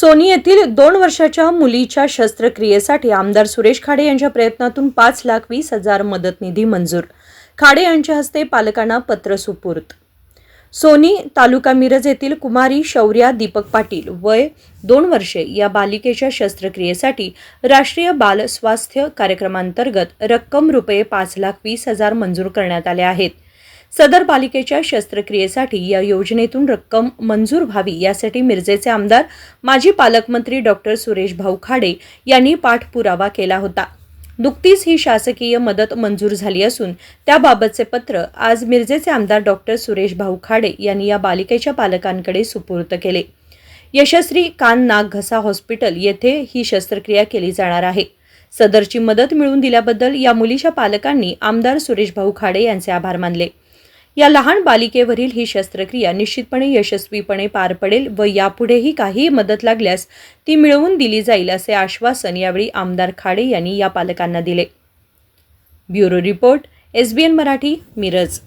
Sony येथील दोन वर्षाच्या मुलीच्या शस्त्रक्रियेसाठी आमदार सुरेश खाडे यांच्या प्रयत्नातून पाच लाख वीस हजार मदत निधी मंजूर. खाडे यांच्या हस्ते पालकांना पत्र सुपूर्त सोनी तालुका मिरज येथील कुमारी शौर्या दीपक पाटील वय दोन वर्षे या बालिकेच्या शस्त्रक्रियेसाठी राष्ट्रीय बाल स्वास्थ्य कार्यक्रमांतर्गत रक्कम रुपये पाच लाख वीस हजार मंजूर करण्यात आले आहेत. सदर पालिकेच्या शस्त्रक्रियेसाठी या योजनेतून रक्कम मंजूर व्हावी यासाठी मिरजेचे आमदार माजी पालकमंत्री डॉक्टर सुरेश भाऊ खाडे यांनी पाठपुरावा केला होता. नुकतीच ही शासकीय मदत मंजूर झाली असून त्याबाबतचे पत्र आज मिरजेचे आमदार डॉक्टर सुरेश भाऊ खाडे यांनी या बालिकेच्या पालकांकडे सुपूर्त केले. यशस्वी कान नाक घसा हॉस्पिटल येथे ही शस्त्रक्रिया केली जाणार आहे. सदरची मदत मिळवून दिल्याबद्दल या मुलीच्या पालकांनी आमदार सुरेश भाऊ खाडे यांचे आभार मानले. या लहान बालिकेवरील ही शस्त्रक्रिया निश्चितपणे यशस्वीपणे पार पडेल व यापुढेही काही मदत लागल्यास ती मिळवून दिली जाईल असे आश्वासन यावेळी आमदार खाडे यांनी या पालकांना दिले. Bureau report SBN Marathi Miraj.